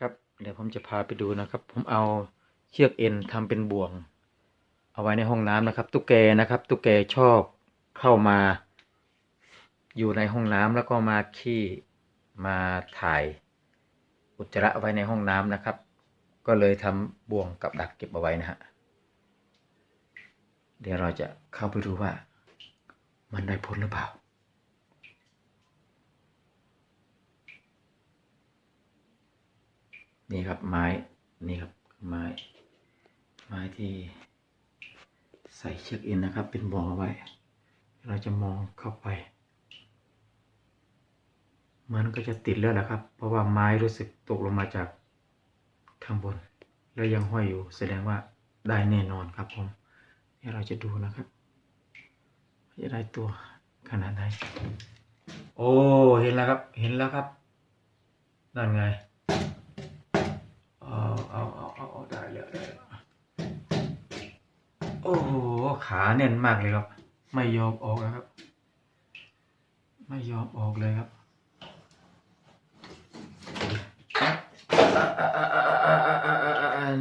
ครับเดี๋ยวผมจะพาไปดูนะครับ ผมเอาเชือกเอ็นทำเป็นบ่วง เอาไว้ในห้องน้ำนะครับ ตุ๊กแกนะครับ ตุ๊กแกชอบเข้ามา อยู่ในห้องน้ำแล้วก็มาขี้มาถ่าย อุจจาระไว้ในห้องน้ำนะครับ ก็เลยทำบ่วงกับดักเก็บเอาไว้นะฮะเดี๋ยวเราจะเข้าไปดูว่า มันได้ผลหรือเปล่า นี่ครับไม้นี่ครับไม้ ไม้ที่ใส่เชือกเอ็นนะครับ เป็นบ่วงเอาไว้ เราจะมองเข้าไป มันก็จะติดแล้วแหละครับ เพราะว่าไม้รู้สึกตกลงมาจากข้างบน แล้วยังห้อยอยู่ แสดงว่าได้แน่นอนครับผมเดี๋ยวเราจะดูนะครับจะได้ตัวขนาดไหนโอ้เห็นแล้วครับ เห็นแล้วครับนั่นไง เอาเอาเอาเอาได้แล้วได้แล้วโอ้โหขาแน่นมากเลยครับ ไม่ยอมออกนะครับ ไม่ยอมออกเลยครับ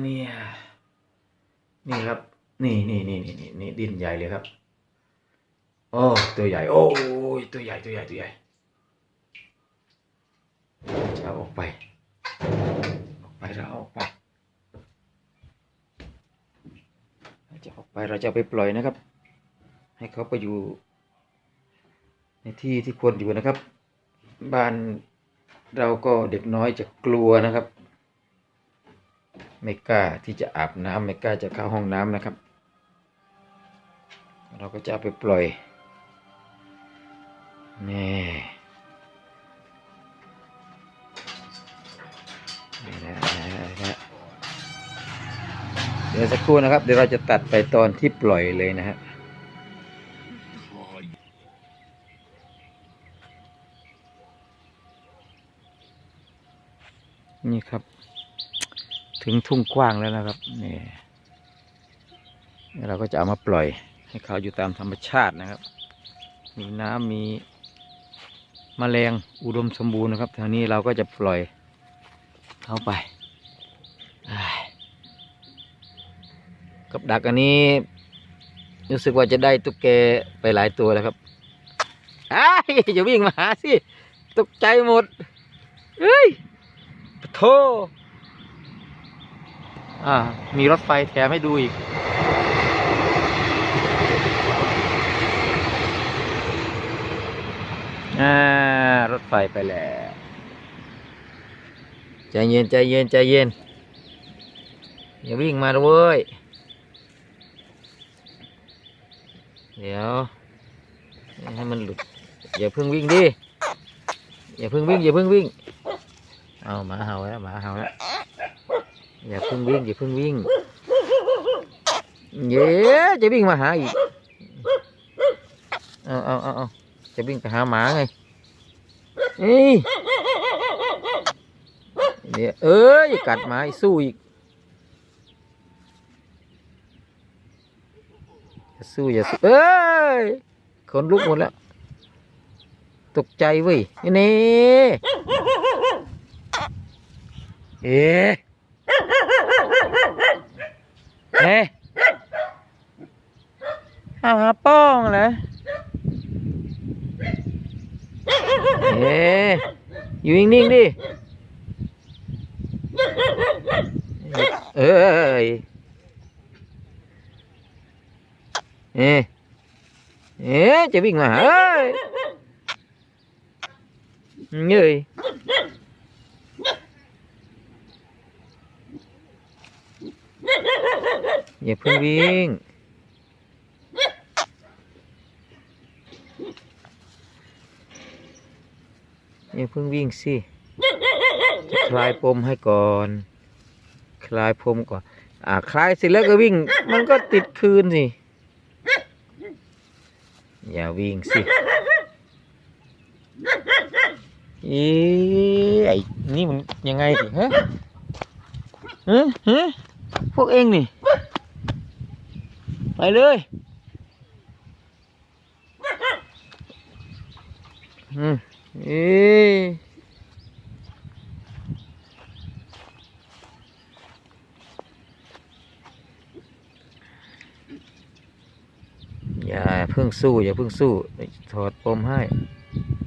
เนี่ยนี่ครับ นี่นี่นี่นี่นี่นี่ดินใหญ่เลยครับโอ้ตัวใหญ่ โอ้ยตัวใหญ่ตัวใหญ่ตัวใหญ่จะออกไป ออกไปเราเอาออกไปเราจะออก ไปเราจะไปปล่อยนะครับ ให้เขาไปอยู่ ในที่ที่ควรอยู่นะครับ บ้านเราก็เด็กน้อยจะกลัวนะครับ ไม่กล้าที่จะอาบน้ำไม่กล้าจะเข้าห้องน้ำนะครับ เราก็จะไปปล่อยนี่นี่นะนี่นะ เดี๋ยวสักครู่นะครับ เดี๋ยวเราจะตัดไปตอนที่ปล่อยเลยนะฮะนี่ครับ ถึงทุ่งกว้างแล้วนะครับนี่เราก็จะเอามาปล่อย ให้เขาอยู่ตามธรรมชาตินะครับ มีน้ำมีมแมลงอุดมสมบูรณ์นะครับแถวนี้เราก็จะปล่อยเข้าไปอ้าย กับดักอันนี้ รู้สึกว่าจะได้ตุ๊กแกไปหลายตัวแล้วครับอ้ายอย่าวิ่งมาหาสิตกใจหมดเฮ้ยโธ่อ่า มีรถไฟแถมให้ดูอีก อ่า รถไฟไปแล้ว ใจเย็น ใจเย็น ใจเย็น อย่าวิ่งมาเวย เดี๋ยว ให้มันหลุด อย่าเพิ่งวิ่งดิ อย่าเพิ่งวิ่ง อย่าเพิ่งวิ่ง เอาหมาเห่าแล้วหมาเห่าแล้ว อย่าเพิ่งวิ่ง อย่าเพิ่งวิ่ง เย้จะวิ่งมาหาอีก เอาเอาเอาเอาจะวิ่งไปหาหมาไงเอ้ยเนี่ยเอ้ยกัดหมาอีกสู้อีกอย่า สู้อย่าสู้เอ้ยขนลุกหมดแล้ว ตกใจเว้ยนี่เอ๊ะเอ๊ะเอาหาป้องเหรอเอ๊ะอยู่นิ่งๆดิเอ้ย เอ๊เอ๊ะจะวิ่งมาเอ้ยเงยอย่าเพิ่งวิ่งอย่าเพิ่งวิ่งสิจะคลายปมให้ก่อน คลายปมก่อน อ่าคลายเสร็จแล้วก็วิ่ง มันก็ติดคืนสิ อย่าวิ่งสิอีไอ้นี่มันยังไงสิฮะฮะฮะพวกเองนี่ไปเลยอืมเอ๊ะ อย่า เพิ่งสู้ อย่าเพิ่งสู้ ถอดปมให้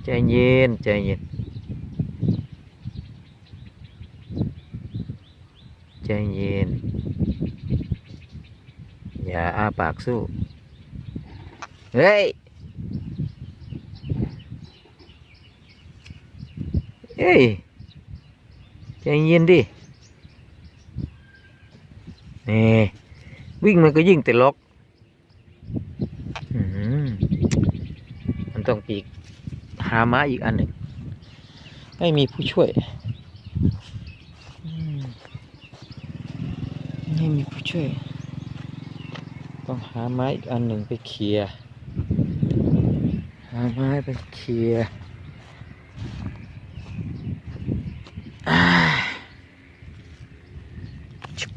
ใจเย็น ใจเย็น ใจเย็น อย่าอาปากสู้ เฮ้ย เฮ้ย ใจเย็นดินี่วิ่งมันก็ยิ่งแต่ล็อกอื้อหือมัน ต้องปีกหาม้าอีกอันหนึ่ง ไม่มีผู้ช่วยอืมไม่มีผู้ช่วย ต้องหาไม้อีกอันหนึ่งไปเคลียร์หาไม้ไปเคลียร์อ่าชุบ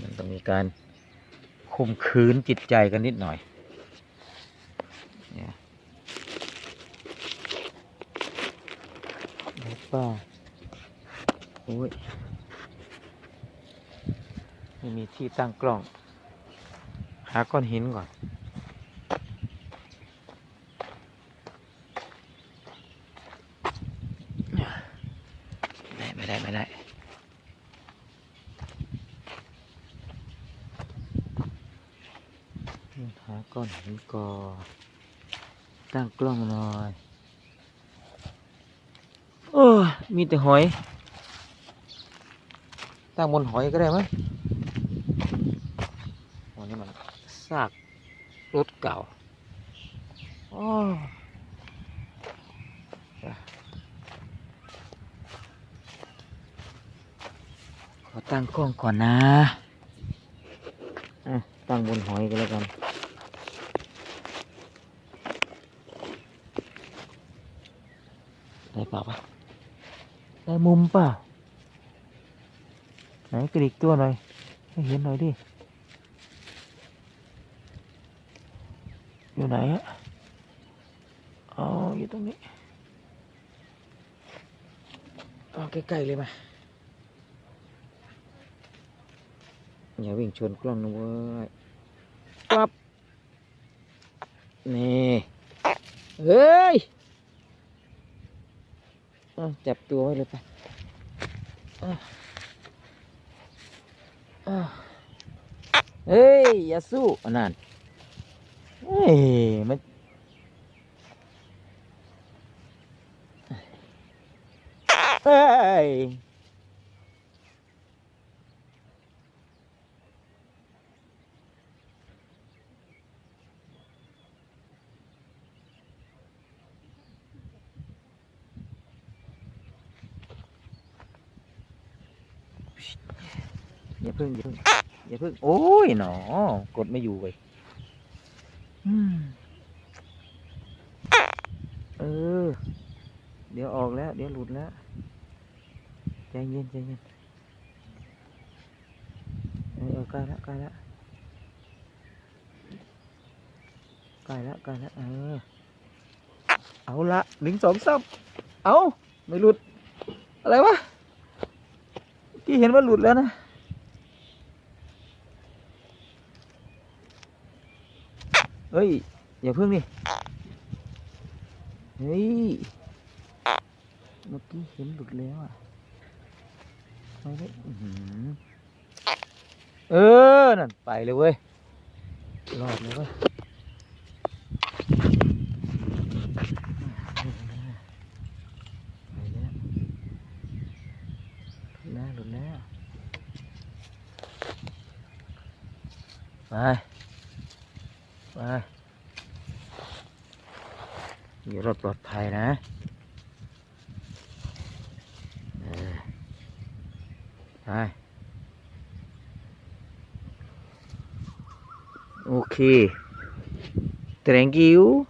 มันต้องมีการข่มขืนจิตใจกันนิดหน่อยเนี่ย แล้วป้าโอ้ยไม่มีที่ตั้งกล้อง หาก้อนหินก่อน ไม่ได้ไม่ได้ไม่ได้หาก้อนหินก่อน ตั้งกล้องหน่อย โอ้มีแต่หอย ตั้งบนหอยก็ได้มั้ยวันนี้มันซากรถเก่าโอ้ขอตั้งกล้องก่อนนะอะตั้งบนหอยก็แล้วกันได้เปล่าวะ ได้มุมเปล่าไหนกระดิกตัวหน่อย ให้เห็นหน่อยดิ อยู่ไหนอะอ๋ออยู่ตรงนี้เอาใกล้ๆเลยมา อย่าวิ่งชนกล้องนะเว้ยปั๊บนี่ เฮ้ย จับตัวไว้เลยไปเฮ้ย อย่าสู้อันนั้นเฮ้ยมันเฮ้ย อย่าเพิ่งอย่าเพิ่งอย่าเพิ่งโอ้ยหนอกดไม่อยู่เว้ยอืมเออ เดี๋ยวออกแล้ว เดี๋ยวหลุดแล้วใจเย็นใจเย็นเออเออใกล้แล้วใกล้แล้วใกล้แล้วใกล้แล้วเออเอาละหนึ่งสองสามเอาไม่หลุด อะไรวะ เมื่เห็นว่าหลุดแล้วนะ เฮ้ย อย่าเพิ่งดิเฮ้ย เมื่อกี้เห็นหลุดแล้วอะไปเลยอื้อหือเออ นั่น ไปเลยเว้ย รอดเลยเว้ยไปแล้วหลุดแล้วหลุดแล้ว ไปไปอยู่รถปลอดภัยนะไปโอเค thank you